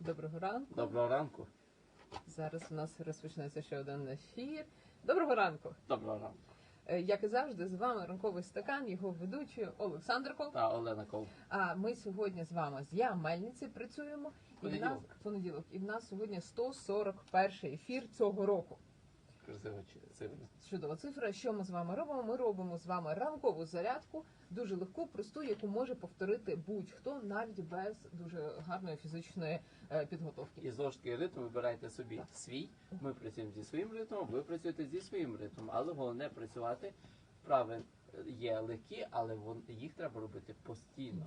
Доброго ранку. Доброго ранку. Зараз у нас розпочнеться ще один ефір. Доброго ранку. Доброго ранку. Е, Як і завжди, з вами ранковий стакан, його ведучий Олександр Ков. Та Олена Ков. А ми сьогодні з вами з Я Мельниці працюємо. І в нас понеділок. І в нас сьогодні 141 ефір цього року. Чудова цифра. Що ми з вами робимо? Ми робимо з вами ранкову зарядку, дуже легку, просту, яку може повторити будь-хто, навіть без дуже гарної фізичної е, підготовки. І знову ж таки ритм вибирайте собі свій. Ми працюємо зі своїм ритмом, ви працюєте зі своїм ритмом. Але головне працювати. Вправи є легкі, але їх треба робити постійно.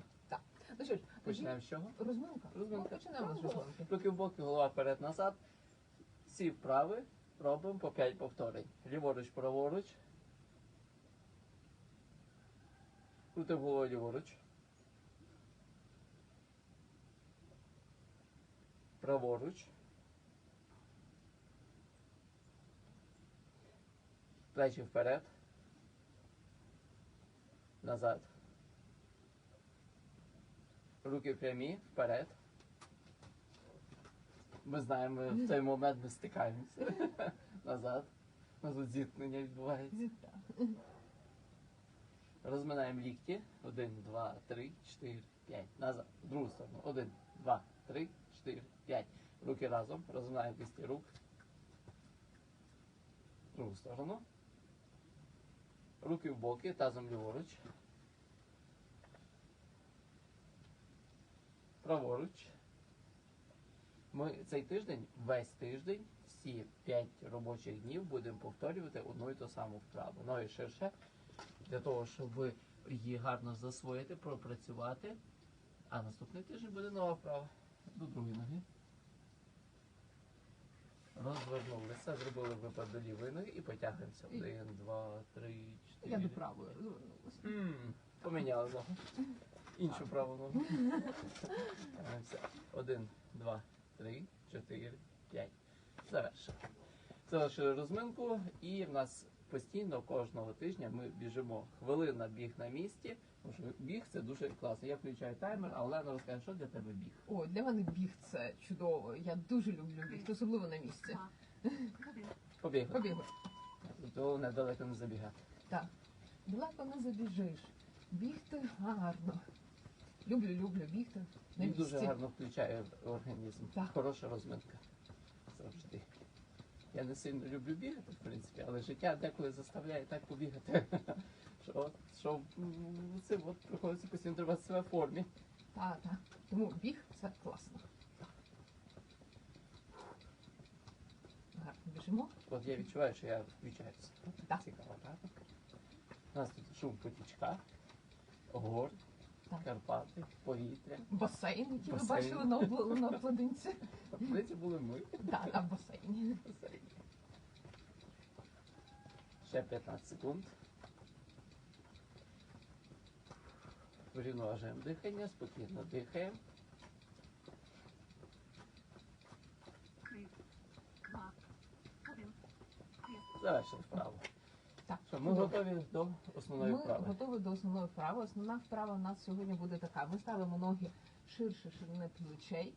Ну що ж, Почнемо з чого? Розминка. Розминка. Почнемо з розминки. Руки в боки, голова вперед-назад. Всі вправи робимо по 5 повторень. Ліворуч, праворуч. Крутим головою ліворуч. Праворуч. Плечі вперед. Назад. Руки прямі, вперед. Ми знаємо, в цей момент ми стикаємося. Назад. У нас тут зіткнення відбувається. Розминаємо лікті. Один, два, три, чотири, п'ять. Назад. В другу сторону. Один, два, три, чотири, п'ять. Руки разом. Розминаємо кисті рук. В другу сторону. Руки в боки, тазом ліворуч. Праворуч. Ми цей тиждень, весь тиждень, всі 5 робочих днів будемо повторювати одну і ту саму вправу. Ноги ширше, для того, щоб її гарно засвоїти, пропрацювати. А наступний тиждень буде нова вправа. До другої ноги. Розвернулися, зробили випад до лівої ноги і потягуємося. Один, два, три, чотири. Я до правої розвернулася. М, Поміняли ногу. Іншу праву ногу. Один, два, три, чотири, п'ять. Завершили. Завершили розминку і в нас постійно кожного тижня ми біжимо хвилина біг на місці. Тому що біг це дуже класно. Я включаю таймер, а Олена розкаже, що для тебе біг. О, для мене біг це чудово. Я дуже люблю бігти, особливо на місці. Побігли. Побігли. То недалеко не забігати. Так. Далеко не забіжиш. Бігти гарно. Люблю, люблю бігти Він дуже гарно включає організм. Так. Хороша розминка. Завжди. Я не сильно люблю бігати, в принципі, але життя деколи заставляє так побігати. Що, от- що це от приходиться постійно себе в формі. Так, так. Тому біг це класно. Гарно біжимо. От я відчуваю, що я включаюся. Так. Цікаво, так? У нас тут шум потічка, гор. Карпати, повітря. Басейн, який ви Басейн. бачили на, обл- на обкладинці. В принципі, були ми. Так, а в басейні. Ще 15 секунд. Врівноважуємо дихання, спокійно дихаємо. Завершили вправу. Що, ми готові до основної Ми вправи. готові до основної вправи. Основна вправа у нас сьогодні буде така. Ми ставимо ноги ширше ширини плечей.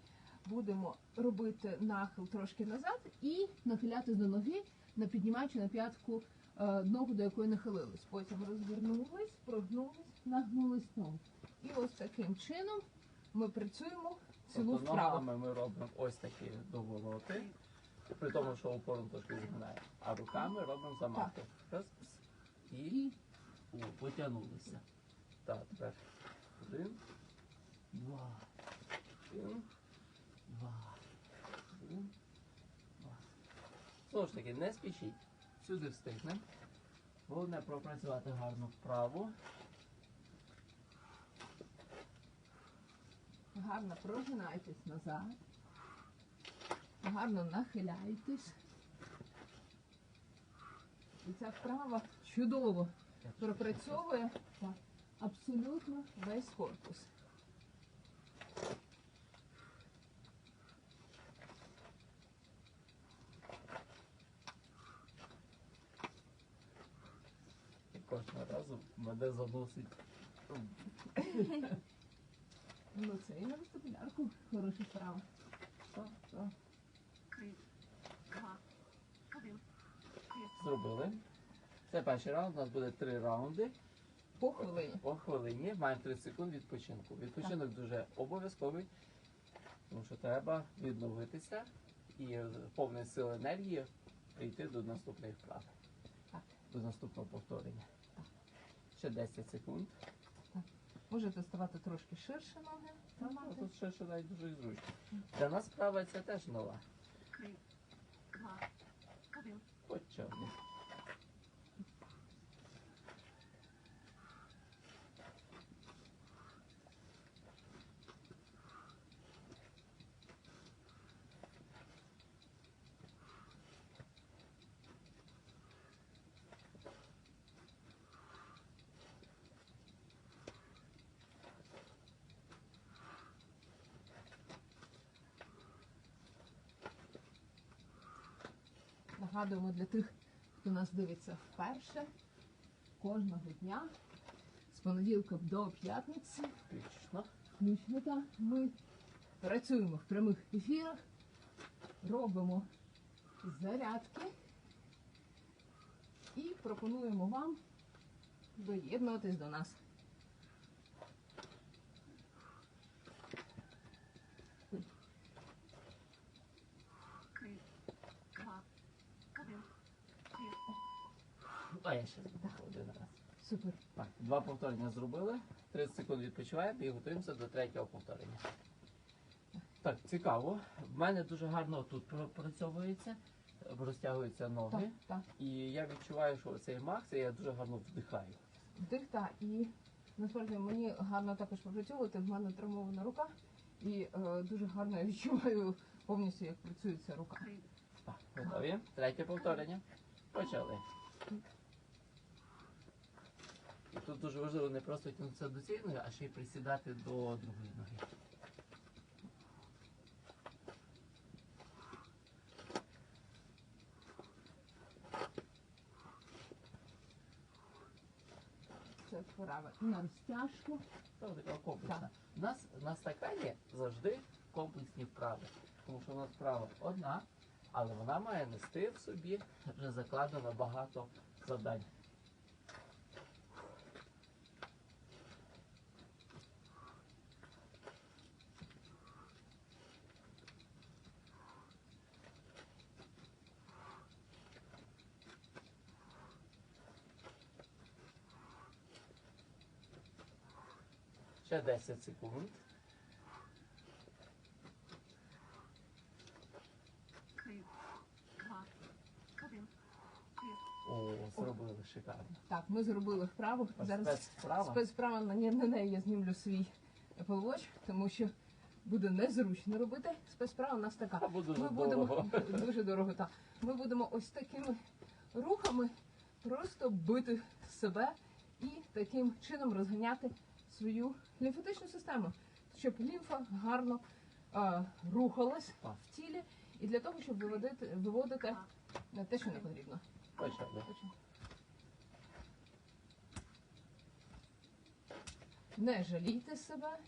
Будемо робити нахил трошки назад і нахилятись до ноги, не піднімаючи на п'ятку е, ногу, до якої нахилились. Потім розвернулись, прогнулись, нагнулись знову. І ось таким чином ми працюємо цілу Тобто вправу. ногами ми робимо ось такі довороти, при тому, що опору трошки згинаємо. А руками робимо замахи. Раз, і О, потягнулися. Так, тепер один, два, один, два, один, два. Знову ж таки, не спішіть. Сюди встигнемо. Головне пропрацювати гарно вправо. гарно прогинайтесь назад. Гарно нахиляйтесь. І ця вправа чудово пропрацьовує так, абсолютно весь корпус. Кожного разу мене заносить. плечей на вестибулярку. Хороша справа. Так, так. Зробили. Це перший раунд. У нас буде три раунди. По хвилині. По хвилині маємо 30 секунд відпочинку. Відпочинок дуже обов'язковий, тому що треба відновитися і з повної сили енергії прийти до наступної вправи, до наступного повторення. Ще 10 секунд. Можете ставати трошки ширше ноги. Ну, тримати. Тут ще навіть дуже зручно. Для нас вправа це теж нова. Почали. Нагадуємо для тих, хто нас дивиться вперше. Кожного дня з понеділка до п'ятниці Включно. включно так, ми працюємо в прямих ефірах, робимо зарядки і пропонуємо вам доєднуватись до нас. А я ще один раз. Супер. Так, два повторення зробили. 30 секунд відпочиваємо і готуємося до третього повторення. Так, цікаво. В мене дуже гарно тут пропрацьовується, розтягуються ноги. Так, так. І я відчуваю, що цей мах, це я дуже гарно вдихаю. Вдих та і насправді мені гарно також попрацьовувати. В мене травмована рука, і е, дуже гарно я відчуваю повністю, як працює ця рука. Так, готові? Третє повторення. Почали. І тут дуже важливо не просто тягнутися до цієї ноги, а ще й присідати до другої ноги. Це вправа на розтяжку. Це така комплексна. У нас на стакані завжди комплексні вправи. Тому що у нас вправа одна, але вона має нести в собі вже закладено багато завдань. Ще 10 секунд. О, зробили шикарно. Так, ми зробили вправу. Зараз Спецвправа. спецвправа на, ні- на неї я знімлю свій Apple Watch, тому що буде незручно робити. Спецвправа у нас така. Або дуже Ми будемо дорого. дуже дорого. Так. Ми будемо ось такими рухами просто бити себе і таким чином розганяти свою лімфатичну систему, щоб лімфа гарно е, рухалась в тілі, і для того, щоб виводити, виводити те, що не потрібно. Почали. Не жалійте себе.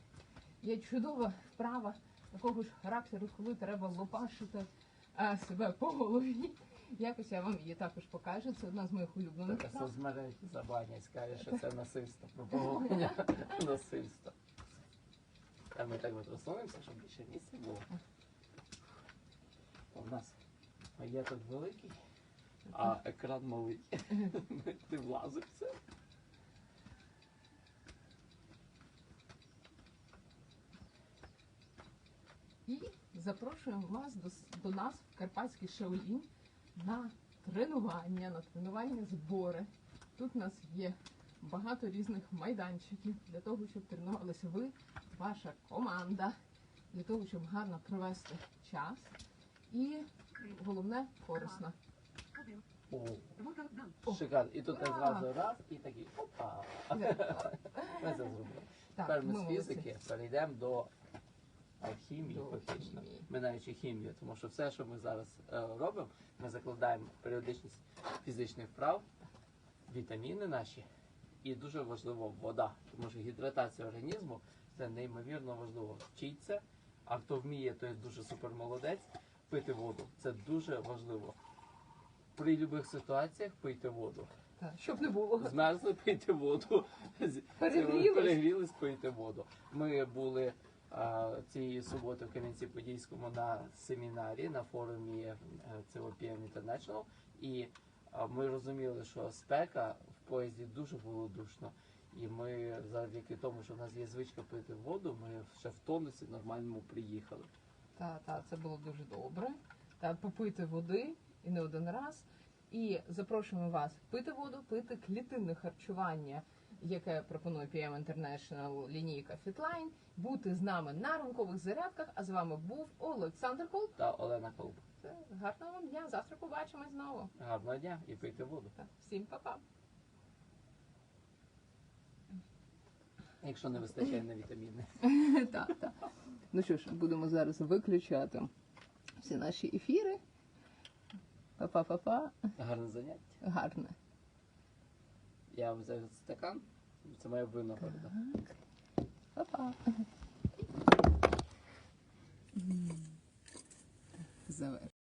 Є чудова вправа такого ж характеру, коли треба лопашити е, себе по голові. Якось я вам її також покажу. Це одна з моїх улюблених Така соцмережі забанять, скаже, що це насильство, пропагування насильства. А ми так от щоб більше місця було. У нас є тут великий, а екран малий. Не влазить все. І запрошуємо вас до, до нас в Карпатський Шаолінь на тренування, на тренувальні збори. Тут у нас є багато різних майданчиків для того, щоб тренувалися ви, ваша команда, для того, щоб гарно провести час. І головне корисно. О, шикарно. І тут одразу раз і такий опа. Ми це зробили. Тепер ми з фізики перейдемо до алхімії До фактично, минаючи хімію, тому що все, що ми зараз е, робимо, ми закладаємо періодичність фізичних вправ, вітаміни наші, і дуже важливо вода, тому що гідратація організму Це неймовірно важливо. Вчіться, а хто вміє, той дуже супер молодець. Пити воду. Це дуже важливо. При будь-яких ситуаціях пийте воду. Так, щоб не було. Змерзли, пийте воду. Перегрілись. Перегрілись, пийте воду. Ми були а, цієї суботи в Кам'янці-Подільському на семінарі на форумі е, COPM International. І ми розуміли, що спека в поїзді дуже було душно. І ми завдяки тому, що в нас є звичка пити воду, ми ще в тонусі нормальному приїхали. Так, так, це було дуже добре. Та попити води і не один раз. І запрошуємо вас пити воду, пити клітинне харчування, яке пропонує PM International лінійка Fitline, бути з нами на ранкових зарядках. А з вами був Олександр Холт. Та Олена Колб. Гарного вам дня. Завтра побачимось знову. Гарного дня і пийте воду. Так, Всім па-па. Якщо не вистачає на вітаміни. Так, так. Ну що ж, будемо зараз виключати всі наші ефіри. Па-па-па-па. Гарне заняття. Гарне. Я взяв стакан, це моя винагорода. Па-па.